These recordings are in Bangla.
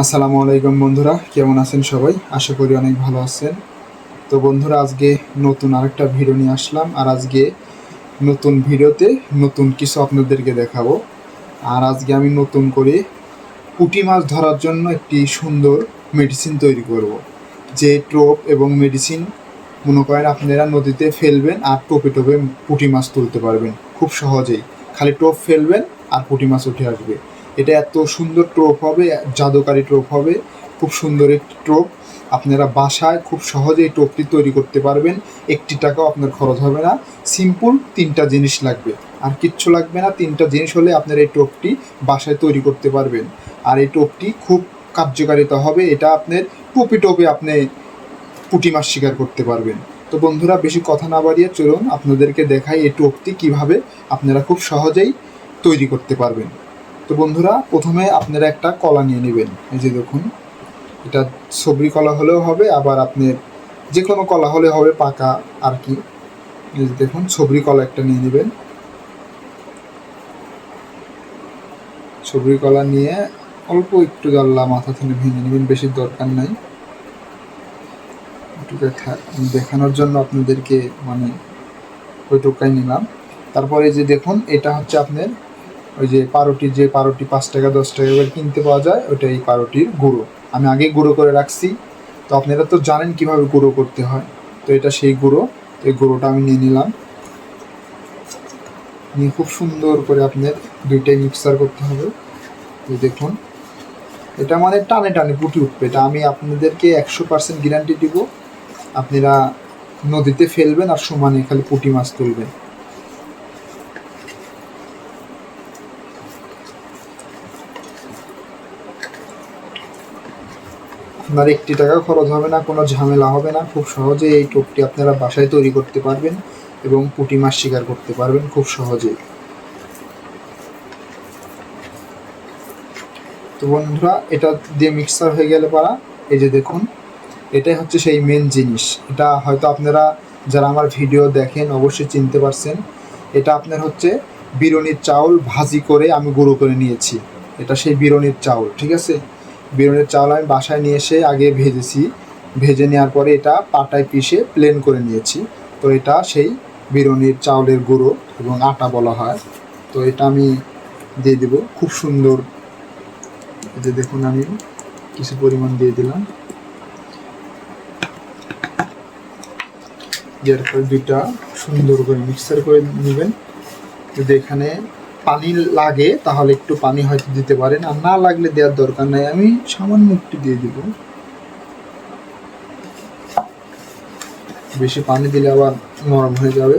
আসসালামু আলাইকুম বন্ধুরা, কেমন আছেন সবাই? আশা করি অনেক ভালো আছেন। তো বন্ধুরা, আজকে নতুন আরেকটা ভিডিও নিয়ে আসলাম, আর আজকে নতুন ভিডিওতে নতুন কিছু আপনাদেরকে দেখাবো। আর আজকে আমি নতুন করে পুঁটি মাছ ধরার জন্য একটি সুন্দর মেডিসিন তৈরি করব। যে টোপ এবং মেডিসিন মনে করেন আপনারা নদীতে ফেলবেন আর টোপে টোপে পুঁটি মাছ তুলতে পারবেন। খুব সহজেই। খালি টোপ ফেলবেন আর পুঁটি মাছ উঠে আসবে। এটা এত সুন্দর টোপ হবে, জাদুকারি ট্রোপ হবে, খুব সুন্দর একটি টোপ আপনারা বাসায় খুব সহজেই টোপটি তৈরি করতে পারবেন, একটি টাকাও আপনার খরচ হবে না। সিম্পল তিনটা জিনিস লাগবে। আর কিচ্ছু লাগবে না, তিনটা জিনিস হলে আপনার এই টোপটি বাসায় তৈরি করতে পারবেন। আর এই টোপটি খুব কার্যকারিতা হবে, এটা আপনার টোপে টোপে আপনি পুঁটি মাছ শিকার করতে পারবেন। তো বন্ধুরা, বেশি কথা না বাড়িয়ে চলুন, আপনাদেরকে দেখাই এই টোপটি কীভাবে আপনারা খুব সহজেই তৈরি করতে পারবেন। তো বন্ধুরা, প্রথমে আপনারা একটা কলা নিয়ে নেবেন। এই যে দেখুন, এটা সবরি কলা হলেও হবে, আবার আপনার যে কোনো কলা হলে হবে, পাকা আর কি। এই যে দেখুন সবরি কলা একটা নিয়ে নেবেন। সবরি কলা নিয়ে অল্প একটু জানলা মাথা থেকে ভেঙে নেবেন, বেশি দরকার নাই। দেখানোর জন্য আপনাদেরকে মানে ওইটুকাই নিলাম। তারপরে যে দেখুন, এটা হচ্ছে আপনার ওই যে পারোটি যে পারোটি পাঁচ টাকা, দশ টাকা করে কিনতে পাওয়া যায় ওটা এই পারোটির গুঁড়ো। আমি আগে গুঁড়ো করে রাখছি। তো আপনারা তো জানেন কীভাবে গুঁড়ো করতে হয়। তো এটা সেই গুঁড়ো। এই গুঁড়োটা আমি নিয়ে নিলাম। নিয়ে খুব সুন্দর করে আপনার দুইটাই মিক্সার করতে হবে। এই দেখুন। এটা মানে টানে টানে ফুটে উঠবে। এটা আমি আপনাদেরকে একশো পার্সেন্ট গ্যারান্টি দিব। আপনারা নদীতে ফেলবেন আর সমানে খালি পুঁটি মাছ তুলবেন। আপনার একটি টাকা খরচ হবে না, কোনো ঝামেলা হবে না। খুব সহজে এই টোপটি আপনারা বাসায় তৈরি করতে পারবেন এবং পুঁটি মাছ শিকার করতে পারবেন খুব সহজেই। তো বন্ধুরা, এটা দিয়ে মিক্সার হয়ে গেলে পারা। এই যে দেখুন, এটাই হচ্ছে সেই মেন জিনিস। এটা হয়তো আপনারা যারা আমার ভিডিও দেখেন অবশ্যই চিনতে পারছেন। এটা আপনার হচ্ছে বিরনির চাউল ভাজি করে আমি গুঁড়ো করে নিয়েছি। এটা সেই বিরনির চাউল, ঠিক আছে? বিরনের চাউল আমি বাসায় নিয়ে এসে আগে ভেজেছি। ভেজে নেওয়ার পরে এটা পাটায় পিষে প্লেন করে নিয়েছি। তো এটা সেই বিরনির চাউলের গুঁড়ো এবং আটা বলা হয়। তো এটা আমি দিয়ে দেব। খুব সুন্দর। যে দেখুন আমি কিছু পরিমাণ দিয়ে দিলাম। দেওয়ার পরে দুইটা সুন্দর করে মিক্সার করে নেবেন। যদি এখানে পানি লাগে, তাহলে একটু পানি হয়তো দিতে পারেন। আর না লাগলে দেওয়ার দরকার নাই। আমি সামান্য একটু দিয়ে দিব। বেশি পানি দিলে আবার নরম হয়ে যাবে।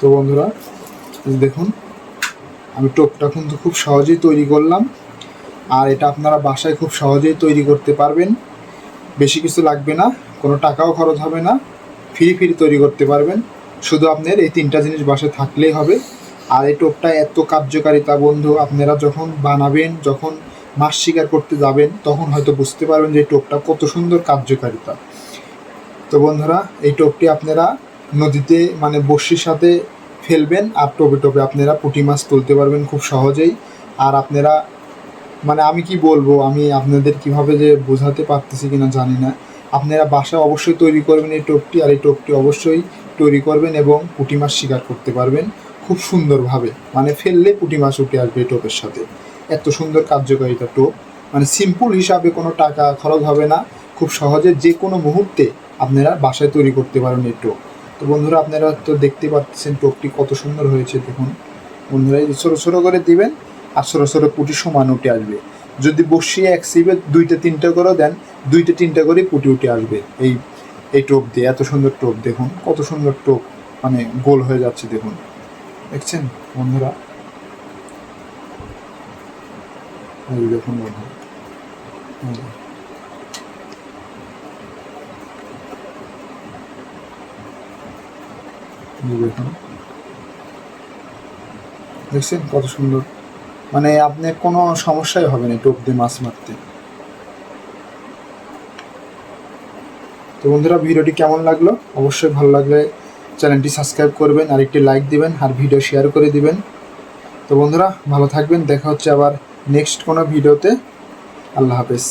তো বন্ধুরা দেখুন, আমি টোপটা কিন্তু খুব সহজেই তৈরি করলাম। আর এটা আপনারা বাসায় খুব সহজেই তৈরি করতে পারবেন। বেশি কিছু লাগবে না, কোনো টাকাও খরচ হবে না, ফ্রি ফ্রি তৈরি করতে পারবেন। শুধু আপনার এই তিনটা জিনিস বাসায় থাকলেই হবে। আর এই টোপটা এত কার্যকারিতা বন্ধু, আপনারা যখন বানাবেন, যখন মাছ শিকার করতে যাবেন, তখন হয়তো বুঝতে পারবেন যে এই টোপটা কত সুন্দর কার্যকারিতা। তো বন্ধুরা, এই টোপটি আপনারা নদীতে মানে বর্ষির সাথে ফেলবেন, আর টোপে টোপে আপনারা পুঁটি মাছ তুলতে পারবেন খুব সহজেই। আর আপনারা মানে আমি কি বলব? আমি আপনাদের কীভাবে যে বোঝাতে পারতেছি কিনা জানি না। আপনারা বাসা অবশ্যই তৈরি করবেন এই টোপটি, আর এই টোপটি অবশ্যই তৈরি করবেন এবং পুঁটি মাছ শিকার করতে পারবেন খুব সুন্দরভাবে। মানে ফেললে পুঁটি মাছ উঠে আসবে এই টোপের সাথে। এত সুন্দর কার্যকারিতা টোপ। মানে সিম্পল হিসাবে কোনো টাকা খরচ হবে না। খুব সহজে যে কোনো মুহূর্তে আপনারা বাসায় তৈরি করতে পারেন এই টোপ। তো বন্ধুরা, আপনারা তো দেখতে পাচ্ছেন টোপটি কত সুন্দর হয়েছে, দেখুন। বন্ধুরা ছোটো ছোটো করে দিবেন আর ছোটো ছোটো পুঁটি সমান উঠে আসবে। যদি বসিয়ে এক সিপে দুইটা তিনটা করে দেন, দুইটা তিনটা করে পুঁটি উঠে আসবে। এই এই টোপ দিয়ে, এত সুন্দর টোপ, দেখুন, কত সুন্দর টোপ মানে গোল হয়ে যাচ্ছে, দেখুন। দেখছেন, বন্ধুরা? দেখুন দেখুন। দেখছেন, কত সুন্দর মানে আপনি কোনো সমস্যাই হবে না টোপ দিয়ে মাছ মারতে। তো বন্ধুরা, ভিডিওটি কেমন লাগল? অবশ্যই ভালো লাগলে চ্যানেলটি সাবস্ক্রাইব করবেন, আর একটি লাইক দিবেন, আর ভিডিও শেয়ার করে দিবেন। তো বন্ধুরা, ভালো থাকবেন, দেখা হচ্ছে আবার নেক্সট কোনো ভিডিওতে। আল্লাহ হাফেজ।